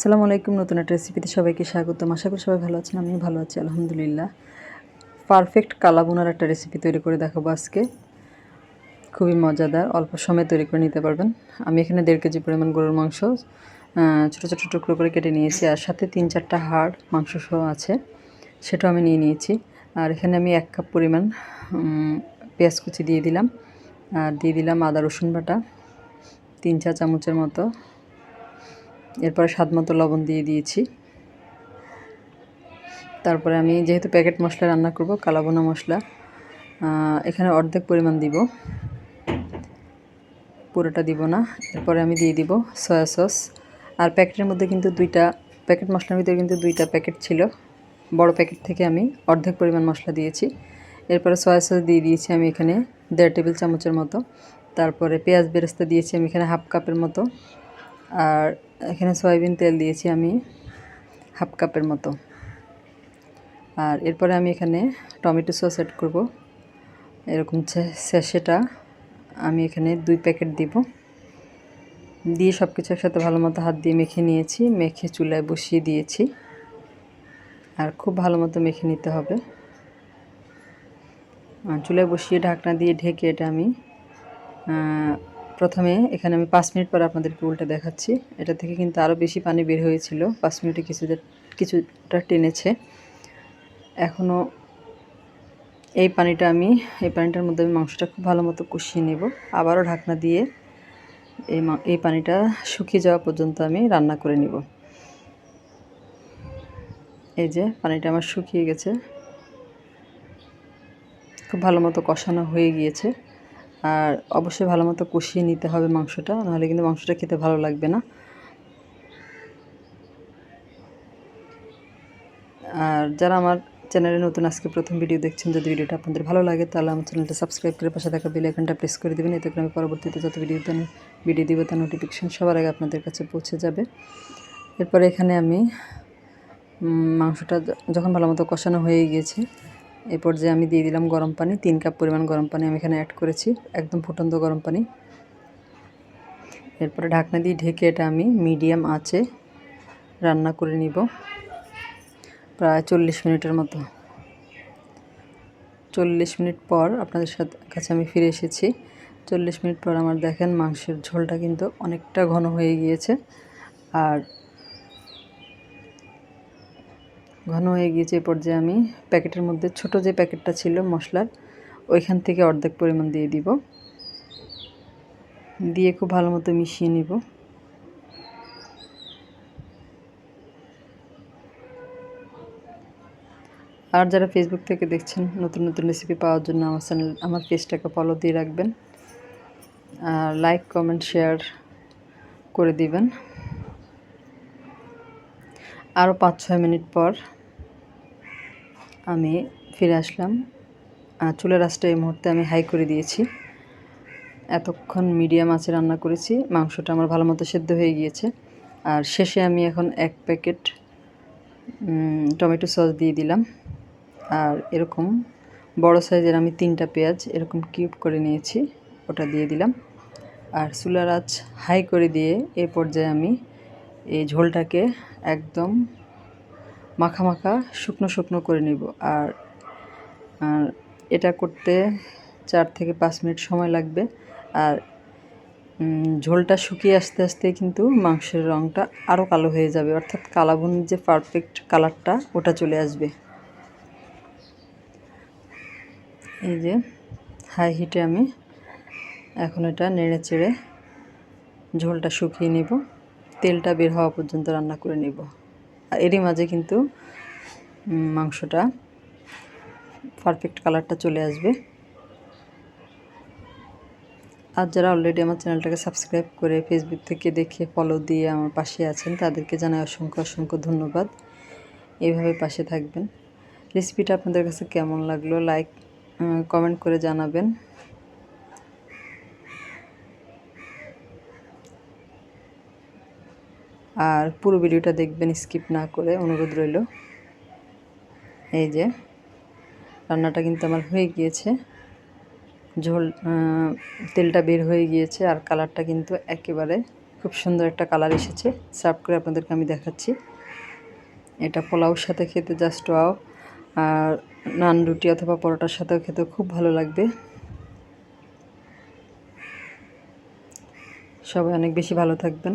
আসসালামু আলাইকুম, নতুন একটা রেসিপিতে সবাইকে স্বাগতম। আশা করি সবাই ভালো আছেন, আমিও ভালো আছি, আলহামদুলিল্লাহ। পারফেক্ট কালাবোনার একটা রেসিপি তৈরি করে দেখাবো আজকে। খুবই মজাদার, অল্প সময়ে তৈরি করে নিতে পারবেন। আমি এখানে দেড় কেজি পরিমাণ গরুর মাংস ছোটো ছোটো টুকরো করে কেটে নিয়েছি, আর সাথে তিন চারটা হাড় মাংস সহ আছে, সেটাও আমি নিয়ে নিয়েছি। আর এখানে আমি এক কাপ পরিমাণ পেঁয়াজ কুচি দিয়ে দিলাম। আর দিয়ে দিলাম আদা রসুন বাটা, তিন চা চামচের মতো। এরপরে স্বাদ মতো লবণ দিয়ে দিয়েছি। তারপরে আমি যেহেতু প্যাকেট মশলা রান্না করব কালাবোনা মশলা এখানে অর্ধেক পরিমাণ দিব। পুরোটা দিব না। এরপরে আমি দিয়ে দিব সয়া সস। আর প্যাকেটের মধ্যে কিন্তু দুইটা, প্যাকেট মশলার ভিতরে কিন্তু দুইটা প্যাকেট ছিল। বড় প্যাকেট থেকে আমি অর্ধেক পরিমাণ মশলা দিয়েছি। এরপরে সয়া সস দিয়ে দিয়েছি আমি এখানে দেড় টেবিল চামচের মতো। তারপরে পেঁয়াজ বেরেস্তা দিয়েছি আমি এখানে হাফ কাপের মতো। আর এখানে সয়াবিন তেল দিয়েছি আমি, হাফ কাপের মতো। আর এরপরে আমি এখানে টমেটো সস অ্যাড করব। এরকম সেটা আমি এখানে দুই প্যাকেট দিব। দিয়ে সব কিছু একসাথে ভালো মতো হাত দিয়ে মেখে নিয়েছি, মেখে চুলায় বসিয়ে দিয়েছি। আর খুব ভালো মতো মেখে নিতে হবে। চুলায় বসিয়ে ঢাকনা দিয়ে ঢেকে এটা আমি প্রথমে এখানে আমি পাঁচ মিনিট পরে আপনাদেরকে উল্টে দেখাচ্ছি। এটা থেকে কিন্তু আরও বেশি পানি বের হয়েছিল। পাঁচ মিনিটে কিছুটা কিছুটা টেনেছে। এখনও এই পানিটা আমি, এই পানিটার মধ্যে আমি মাংসটা খুব ভালো মতো কষিয়ে নেব। আবারও ঢাকনা দিয়ে এই এই পানিটা শুকিয়ে যাওয়া পর্যন্ত আমি রান্না করে নিব। এই যে পানিটা আমার শুকিয়ে গেছে। খুব ভালো মতো কষানো হয়ে গিয়েছে। আর অবশ্যই ভালো মতো কষিয়ে নিতে হবে মাংসটা, নাহলে কিন্তু মাংসটা খেতে ভালো লাগবে না। আর যারা আমার চ্যানেলে নতুন, আজকে প্রথম ভিডিও দেখছেন, যদি ভিডিওটা আপনাদের ভালো লাগে, তাহলে আমার চ্যানেলটা সাবস্ক্রাইব করে পাশে থাকা বেল আইকনটা প্রেস করে দেবেন, এতে করে আমি পরবর্তীতে যত ভিডিও ভিডিও দিব, তার নোটিফিকেশান সবার আগে আপনাদের কাছে পৌঁছে যাবে। এরপরে এখানে আমি মাংসটা যখন ভালো মতো কষানো হয়ে গিয়েছে এই পর্যায়ে আমি দিয়ে দিলাম গরম পানি, তিন কাপ পরিমাণ গরম পানি আমি এখানে অ্যাড করেছি, একদম ফুটন্ত গরম পানি। এরপরে ঢাকনা দিয়ে ঢেকে এটা আমি মিডিয়াম আঁচে রান্না করে নিব, প্রায় চল্লিশ মিনিটের মতো। চল্লিশ মিনিট পর আপনাদের সাথে কাছে আমি ফিরে এসেছি। চল্লিশ মিনিট পর আমার দেখেন মাংসের ঝোলটা কিন্তু অনেকটা ঘন হয়ে গিয়েছে। আর ঘন হয়ে গিয়েছে এই পর্যায়ে আমি প্যাকেটের মধ্যে ছোট যে প্যাকেটটা ছিল মশলার, ওইখান থেকে অর্ধেক পরিমাণ দিয়ে দিব। দিয়ে খুব ভালো মতো মিশিয়ে নিব। আর যারা ফেসবুক থেকে দেখছেন, নতুন নতুন রেসিপি পাওয়ার জন্য আমার চ্যানেল আমার পেজটাকে ফলো দিয়ে রাখবেন। আর লাইক কমেন্ট শেয়ার করে দিবেন। আরও পাঁচ ছয় মিনিট পর আমি ফিরে আসলাম। চুলের আঁচটা এই মুহূর্তে আমি হাই করে দিয়েছি। এতক্ষণ মিডিয়াম আঁচে রান্না করেছি। মাংসটা আমার ভালো মতো সেদ্ধ হয়ে গিয়েছে। আর শেষে আমি এখন এক প্যাকেট টমেটো সস দিয়ে দিলাম। আর এরকম বড় সাইজের আমি তিনটা পেঁয়াজ এরকম কিউব করে নিয়েছি। ওটা দিয়ে দিলাম। আর চুলার আঁচ হাই করে দিয়ে এ পর্যায়ে আমি এই ঝোলটাকে একদম মাখা মাখা শুকনো শুকনো করে নিব। আর আর এটা করতে চার থেকে পাঁচ মিনিট সময় লাগবে। আর ঝোলটা শুকিয়ে আস্তে আস্তে কিন্তু মাংসের রঙটা আরও কালো হয়ে যাবে। অর্থাৎ কালাবুনির যে পারফেক্ট কালারটা ওটা চলে আসবে। এই যে হাই হিটে আমি এখন এটা নেড়ে চেড়ে ঝোলটা শুকিয়ে নিব। তেলটা বের হওয়া পর্যন্ত রান্না করে নিব। এরই মাঝে কিন্তু মাংসটা পারফেক্ট কালারটা চলে আসবে। আর যারা অলরেডি আমার চ্যানেলটাকে সাবস্ক্রাইব করে ফেসবুক থেকে দেখে ফলো দিয়ে আমার পাশে আছেন, তাদেরকে জানাই অসংখ্য অসংখ্য ধন্যবাদ। এইভাবে পাশে থাকবেন। রেসিপিটা আপনাদের কাছে কেমন লাগল? লাইক কমেন্ট করে জানাবেন। আর পুরো ভিডিওটা দেখবেন স্কিপ না করে অনুরোধ রইল। এই যে, রান্নাটা কিন্তু আমার হয়ে গিয়েছে। ঝোল তেলটা বের হয়ে গিয়েছে আর কালারটা কিন্তু একেবারে খুব সুন্দর একটা কালার এসেছে। সার্ভ করে আপনাদেরকে আমি দেখাচ্ছি। এটা পোলাওর সাথে খেতে জাস্ট ওয়াও আর নান রুটি অথবা পরোটার সাথেও খেতে খুব ভালো লাগবে। সবাই অনেক বেশি ভালো থাকবেন।